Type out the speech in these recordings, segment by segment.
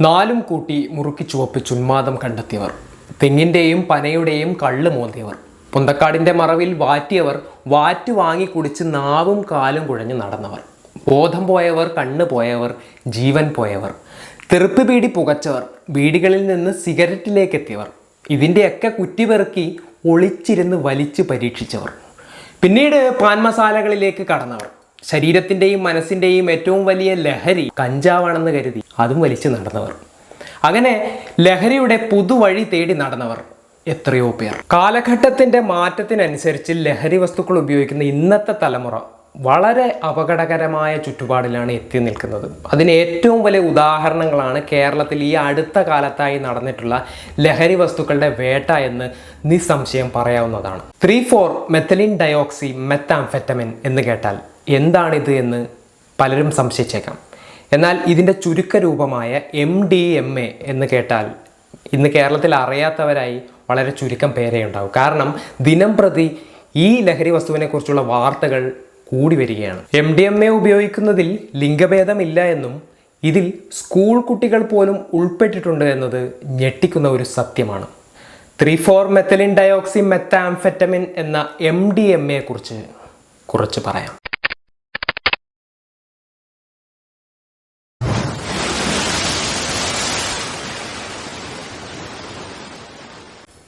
നാലും കൂട്ടി മുറുക്കി ചുവപ്പിച്ച് ഉന്മാദം കണ്ടെത്തിയവർ. തെങ്ങിന്റെയും പനയുടെയും കള്ള് മോന്തിയവർ. പൊന്തക്കാടിന്റെ മറവിൽ വാറ്റിയവർ വാറ്റ് വാങ്ങി കുടിച്ച് നാവും കാലും കുഴഞ്ഞു നടന്നവർ. ബോധം പോയവർ കണ്ണ് പോയവർ ജീവൻ പോയവർ. തെറുപ്പ് ബീഡി പുകച്ചവർ വീടുകളിൽ നിന്ന് സിഗരറ്റിലേക്ക് എത്തിയവർ. ഇതിന്റെയൊക്കെ കുറ്റിപെറുക്കി ഒളിച്ചിരുന്ന് വലിച്ചു പരീക്ഷിച്ചവർ. പിന്നീട് പാൻ മസാലകളിലേക്ക് കടന്നവർ. ശരീരത്തിന്റെയും മനസ്സിന്റെയും ഏറ്റവും വലിയ ലഹരി കഞ്ചാവാണെന്ന് കരുതി അതും വലിച്ചു നടന്നവർ. അങ്ങനെ ലഹരിയുടെ പുതുവഴി തേടി നടന്നവർ എത്രയോ പേർ. കാലഘട്ടത്തിന്റെ മാറ്റത്തിനനുസരിച്ച് ലഹരി വസ്തുക്കൾ ഉപയോഗിക്കുന്ന ഇന്നത്തെ തലമുറ വളരെ അപകടകരമായ ചുറ്റുപാടിലാണ് എത്തി നിൽക്കുന്നത്. അതിന് ഏറ്റവും വലിയ ഉദാഹരണങ്ങളാണ് കേരളത്തിൽ ഈ അടുത്ത കാലത്തായി നടന്നിട്ടുള്ള ലഹരി വസ്തുക്കളുടെ വേട്ട എന്ന് നിസ്സംശയം പറയാവുന്നതാണ്. Three four methylene dioxy methamphetamine എന്ന് കേട്ടാൽ എന്താണിത് എന്ന് പലരും സംശയിച്ചേക്കാം. എന്നാൽ ഇതിന്റെ ചുരുക്കരൂപമായ എം ഡി എം എ എന്ന് കേട്ടാൽ ഇന്ന് കേരളത്തിൽ അറിയാത്തവരായി വളരെ ചുരുക്കം പേരേ ഉണ്ടാവും. കാരണം ദിനം പ്രതി ഈ ലഹരി വസ്തുവിനെക്കുറിച്ചുള്ള വാർത്തകൾ കൂടി വരികയാണ്. എം ഡി എം എ ഉപയോഗിക്കുന്നതിൽ ലിംഗഭേദമില്ല എന്നും ഇതിൽ സ്കൂൾ കുട്ടികൾ പോലും ഉൾപ്പെട്ടിട്ടുണ്ട് എന്നത് ഞെട്ടിക്കുന്ന ഒരു സത്യമാണ്. Three four methylene dioxy methamphetamine എന്ന എം ഡി എം എ കുറിച്ച് കുറച്ച് പറയാം.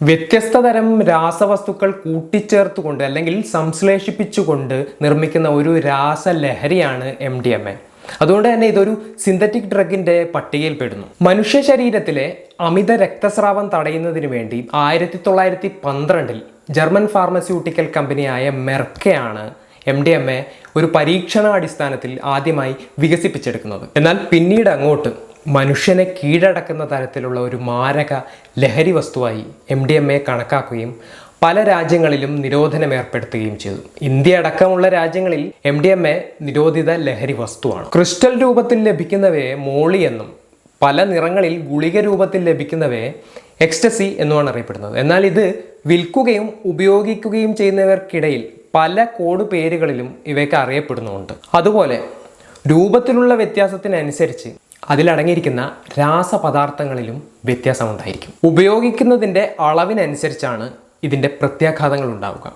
വ്യത്യസ്ത തരം രാസവസ്തുക്കൾ കൂട്ടിച്ചേർത്തുകൊണ്ട് അല്ലെങ്കിൽ സംശ്ലേഷിപ്പിച്ചുകൊണ്ട് നിർമ്മിക്കുന്ന ഒരു രാസലഹരിയാണ് എം ഡി എം എ അതുകൊണ്ട് തന്നെ ഇതൊരു സിന്തറ്റിക് ഡ്രഗിന്റെ പട്ടികയിൽപ്പെടുന്നു. മനുഷ്യ ശരീരത്തിലെ അമിത രക്തസ്രാവം തടയുന്നതിന് വേണ്ടി ആയിരത്തി തൊള്ളായിരത്തി പന്ത്രണ്ടിൽ ജർമ്മൻ ഫാർമസ്യൂട്ടിക്കൽ കമ്പനിയായ മെർക്കയാണ് എം ഡി എം എ ഒരു പരീക്ഷണാടിസ്ഥാനത്തിൽ ആദ്യമായി വികസിപ്പിച്ചെടുക്കുന്നത്. എന്നാൽ പിന്നീട് അങ്ങോട്ട് മനുഷ്യനെ കീഴടക്കുന്ന തരത്തിലുള്ള ഒരു മാരക ലഹരി വസ്തുവായി എം ഡി എം എ കണക്കാക്കുകയും പല രാജ്യങ്ങളിലും നിരോധനം ഏർപ്പെടുത്തുകയും ചെയ്തു. ഇന്ത്യ അടക്കമുള്ള രാജ്യങ്ങളിൽ എം ഡി എം എ നിരോധിത ലഹരി വസ്തുവാണ്. ക്രിസ്റ്റൽ രൂപത്തിൽ ലഭിക്കുന്നവയെ മോളി എന്നും പല നിറങ്ങളിൽ ഗുളിക രൂപത്തിൽ ലഭിക്കുന്നവയെ എക്സ്റ്റസി എന്നുമാണ് അറിയപ്പെടുന്നത്. എന്നാൽ ഇത് വിൽക്കുകയും ഉപയോഗിക്കുകയും ചെയ്യുന്നവർക്കിടയിൽ പല കോഡ് പേരുകളിലും ഇവയൊക്കെ അറിയപ്പെടുന്നുണ്ട് അതുപോലെ രൂപത്തിലുള്ള വ്യത്യാസത്തിനനുസരിച്ച് അതിലടങ്ങിയിരിക്കുന്ന രാസപദാർത്ഥങ്ങളിലും വ്യത്യാസമുണ്ടായിരിക്കും. ഉപയോഗിക്കുന്നതിന്റെ അളവിനനുസരിച്ചാണ് ഇതിന്റെ പ്രത്യാഘാതങ്ങൾ ഉണ്ടാവുക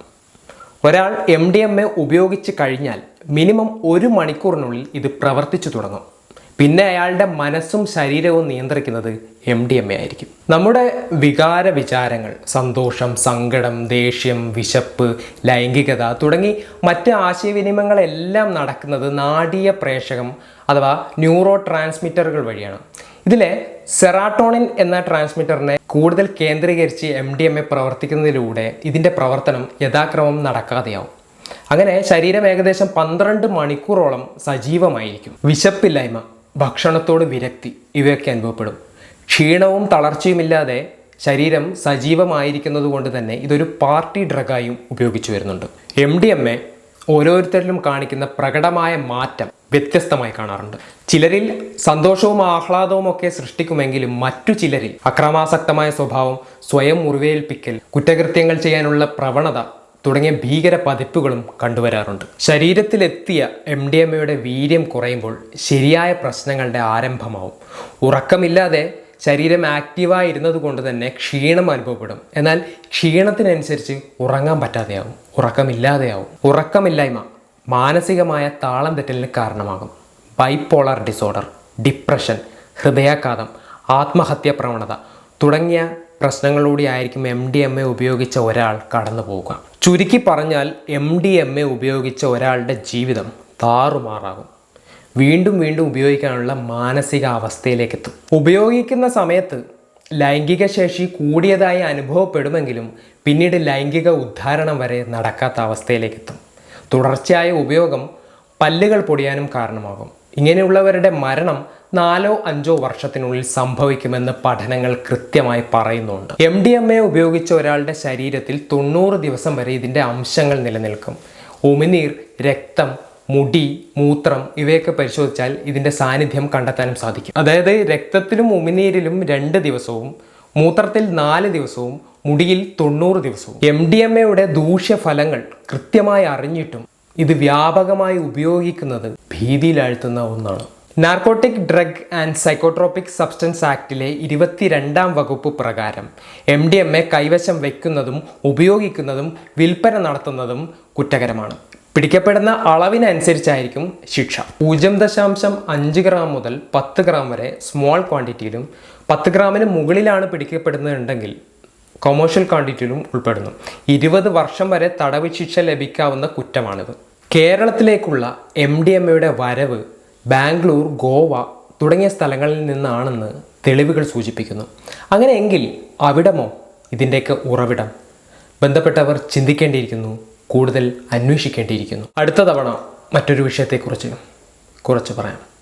ഒരാൾ എം ഡി എം എ ഉപയോഗിച്ച് കഴിഞ്ഞാൽ മിനിമം ഒരു മണിക്കൂറിനുള്ളിൽ ഇത് പ്രവർത്തിച്ചു തുടങ്ങും. പിന്നെ അയാളുടെ മനസ്സും ശരീരവും നിയന്ത്രിക്കുന്നത് എം ഡി എം എ ആയിരിക്കും. നമ്മുടെ വികാര വിചാരങ്ങൾ സന്തോഷം സങ്കടം ദേഷ്യം വിശപ്പ് ലൈംഗികത തുടങ്ങി മറ്റ് ആശയവിനിമയങ്ങളെല്ലാം നടക്കുന്നത് നാടീയ പ്രേഷകം അഥവാ ന്യൂറോ ട്രാൻസ്മിറ്ററുകൾ വഴിയാണ്. ഇതിലെ സെറാട്ടോണിൻ എന്ന ട്രാൻസ്മിറ്ററിനെ കൂടുതൽ കേന്ദ്രീകരിച്ച് എം ഡി എം എ പ്രവർത്തിക്കുന്നതിലൂടെ ഇതിന്റെ പ്രവർത്തനം യഥാക്രമം നടക്കാതെയാവും. അങ്ങനെ ശരീരം ഏകദേശം പന്ത്രണ്ട് മണിക്കൂറോളം സജീവമായിരിക്കും. വിശപ്പില്ലായ്മ ഭക്ഷണത്തോട് വിരക്തി ഇവയൊക്കെ അനുഭവപ്പെടും. ക്ഷീണവും തളർച്ചയുമില്ലാതെ ശരീരം സജീവമായിരിക്കുന്നത് കൊണ്ട് തന്നെ ഇതൊരു പാർട്ടി ഡ്രഗായും ഉപയോഗിച്ചു വരുന്നുണ്ട്. എം ഡി എം എ ഓരോരുത്തരിലും കാണിക്കുന്ന പ്രകടമായ മാറ്റം വ്യത്യസ്തമായി കാണാറുണ്ട്. ചിലരിൽ സന്തോഷവും ആഹ്ലാദവും ഒക്കെ സൃഷ്ടിക്കുമെങ്കിലും മറ്റു ചിലരിൽ അക്രമാസക്തമായ സ്വഭാവം സ്വയം മുറിവേൽപ്പിക്കൽ കുറ്റകൃത്യങ്ങൾ ചെയ്യാനുള്ള പ്രവണത തുടങ്ങിയ ഭീകര പതിപ്പുകളും കണ്ടുവരാറുണ്ട്. ശരീരത്തിലെത്തിയ എം ഡി എം എയുടെ വീര്യം കുറയുമ്പോൾ ശരിയായ പ്രശ്നങ്ങളുടെ ആരംഭമാവും. ഉറക്കമില്ലാതെ ശരീരം ആക്റ്റീവായിരുന്നത് കൊണ്ട് തന്നെ ക്ഷീണം അനുഭവപ്പെടും. എന്നാൽ ക്ഷീണത്തിനനുസരിച്ച് ഉറങ്ങാൻ പറ്റാതെയാവും. ഉറക്കമില്ലാതെയാവും. ഉറക്കമില്ലായ്മ മാനസികമായ താളം തെറ്റലിന് കാരണമാകും. ബൈപ്പോളർ ഡിസോർഡർ ഡിപ്രഷൻ ഹൃദയാഘാതം ആത്മഹത്യാ പ്രവണത തുടങ്ങിയ പ്രശ്നങ്ങളിലൂടെ ആയിരിക്കും എം ഡി എം എ ഉപയോഗിച്ച ഒരാൾ കടന്നു പോവുക ചുരുക്കി പറഞ്ഞാൽ എം ഡി എം എ ഉപയോഗിച്ച ഒരാളുടെ ജീവിതം താറുമാറാകും. വീണ്ടും വീണ്ടും ഉപയോഗിക്കാനുള്ള മാനസികാവസ്ഥയിലേക്ക് എത്തും ഉപയോഗിക്കുന്ന സമയത്ത് ലൈംഗിക ശേഷി കൂടിയതായി അനുഭവപ്പെടുമെങ്കിലും പിന്നീട് ലൈംഗിക ഉദ്ധാരണം വരെ നടക്കാത്ത അവസ്ഥയിലേക്ക് എത്തും തുടർച്ചയായ ഉപയോഗം പല്ലുകൾ പൊടിയാനും കാരണമാകും. ഇങ്ങനെയുള്ളവരുടെ മരണം നാലോ അഞ്ചോ വർഷത്തിനുള്ളിൽ സംഭവിക്കുമെന്ന് പഠനങ്ങൾ കൃത്യമായി പറയുന്നുണ്ട്. എം ഡി എം എ ഉപയോഗിച്ച ഒരാളുടെ ശരീരത്തിൽ തൊണ്ണൂറ് ദിവസം വരെ ഇതിന്റെ അംശങ്ങൾ നിലനിൽക്കും. ഉമിനീർ രക്തം മുടി മൂത്രം ഇവയൊക്കെ പരിശോധിച്ചാൽ ഇതിന്റെ സാന്നിധ്യം കണ്ടെത്താനും സാധിക്കും. അതായത് രക്തത്തിലും ഉമിനീരിലും രണ്ട് ദിവസവും മൂത്രത്തിൽ നാല് ദിവസവും മുടിയിൽ തൊണ്ണൂറ് ദിവസവും. എം ഡി എം എയുടെ ദൂഷ്യഫലങ്ങൾ കൃത്യമായി അറിഞ്ഞിട്ടും ഇത് വ്യാപകമായി ഉപയോഗിക്കുന്നത് ഭീതിയിലാഴ്ത്തുന്ന ഒന്നാണ്. Narcotic drug and psychotropic substance ആക്ടിലെ ഇരുപത്തിരണ്ടാം വകുപ്പ് പ്രകാരം എം ഡി എം എ കൈവശം വയ്ക്കുന്നതും ഉപയോഗിക്കുന്നതും വിൽപ്പന നടത്തുന്നതും കുറ്റകരമാണ്. പിടിക്കപ്പെടുന്ന അളവിനനുസരിച്ചായിരിക്കും ശിക്ഷ. പൂജ്യം ദശാംശം അഞ്ച് ഗ്രാം മുതൽ പത്ത് ഗ്രാം വരെ സ്മോൾ ക്വാണ്ടിറ്റിയിലും പത്ത് ഗ്രാമിന് മുകളിലാണ് പിടിക്കപ്പെടുന്നതുണ്ടെങ്കിൽ കൊമേഴ്ഷ്യൽ ക്വാണ്ടിറ്റിയിലും ഉൾപ്പെടുന്നു. ഇരുപത് വർഷം വരെ തടവ് ശിക്ഷ ലഭിക്കാവുന്ന കുറ്റമാണിത്. കേരളത്തിലേക്കുള്ള എം ഡി എം എയുടെ വരവ് ബാംഗ്ലൂർ ഗോവ തുടങ്ങിയ സ്ഥലങ്ങളിൽ നിന്നാണെന്ന് തെളിവുകൾ സൂചിപ്പിക്കുന്നു. അങ്ങനെയെങ്കിൽ അവിടമോ ഇതിന്റെയൊക്കെ ഉറവിടം? ബന്ധപ്പെട്ടവർ ചിന്തിക്കേണ്ടിയിരിക്കുന്നു കൂടുതൽ അന്വേഷിക്കേണ്ടിയിരിക്കുന്നു. അടുത്ത തവണ മറ്റൊരു വിഷയത്തെക്കുറിച്ച് കുറച്ച് പറയാം.